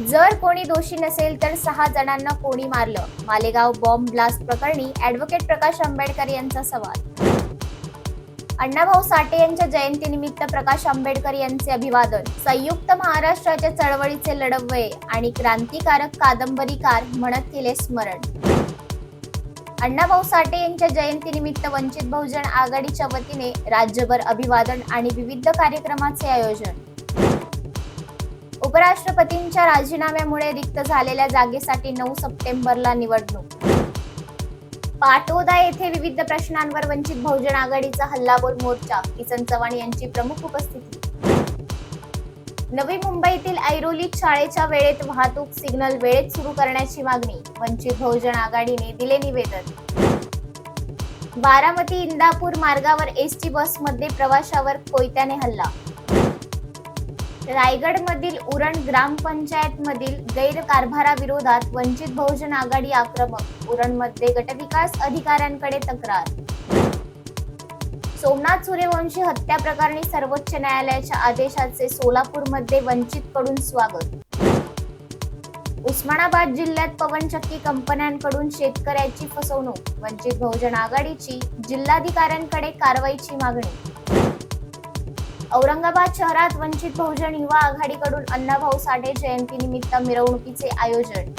जर कोणी दोषी नसेल तर सहा जणांना कोणी मारलं? मालेगाव बॉम्ब ब्लास्ट प्रकरणी ऍडव्होकेट प्रकाश आंबेडकर यांचा सवाल. अण्णाभाऊ साठे यांच्या जयंतीनिमित्त प्रकाश आंबेडकर यांचे अभिवादन. संयुक्त महाराष्ट्राच्या चळवळीचे लढवये आणि क्रांतिकारक कादंबरीकार म्हणत केले स्मरण. अण्णाभाऊ साठे यांच्या जयंतीनिमित्त वंचित बहुजन आघाडीच्या वतीने राज्यभर अभिवादन आणि विविध कार्यक्रमाचे आयोजन. उपराष्ट्रपतींच्या राजीनाम्यामुळे रिक्त झालेल्या जागेसाठी नऊ सप्टेंबरला निवडणूक. पाटोदा येथे विविध प्रश्नांवर वंचित बहुजन आघाडीचा हल्लाबोल मोर्चा किसन चव्हाण यांची प्रमुख उपस्थिती. नवी मुंबईतील ऐरोलीत शाळेच्या वेळेत वाहतूक सिग्नल वेळेत सुरू करण्याची मागणी वंचित बहुजन आघाडीने दिले निवेदन. बारामती इंदापूर मार्गावर एसटी बसमध्ये प्रवाशावर कोयत्याने हल्ला. रायगडमधील उरण ग्रामपंचायत मधील गैरकारभाराविरोधात वंचित बहुजन आघाडी आक्रमक उरणमध्ये गटविकास अधिकाऱ्यांकडे तक्रार. सोमनाथ सूर्यवंशी हत्या प्रकरणी सर्वोच्च न्यायालयाच्या आदेशाचे सोलापूरमध्ये वंचित कडून स्वागत. उस्मानाबाद जिल्ह्यात पवनचक्की कंपन्यांकडून शेतकऱ्याची फसवणूक वंचित बहुजन आघाडीची जिल्हाधिकाऱ्यांकडे कारवाईची मागणी. औरंगाबाद शहरात वंचित बहुजन युवा आघाडीकडून अण्णाभाऊ साठे जयंतीनिमित्त मिरवणुकीचे आयोजन.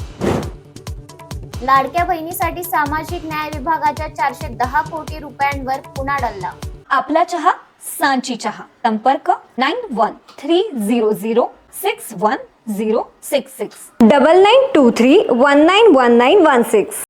लाडक्या बहिणीसाठी सामाजिक न्याय विभागाच्या चारशे दहा कोटी रुपयांवर पुन्हा डल्ला. आपला चहा सांची चहा. संपर्क nine one three zero zero six one zero six six. Double nine two three one nine one nine one six.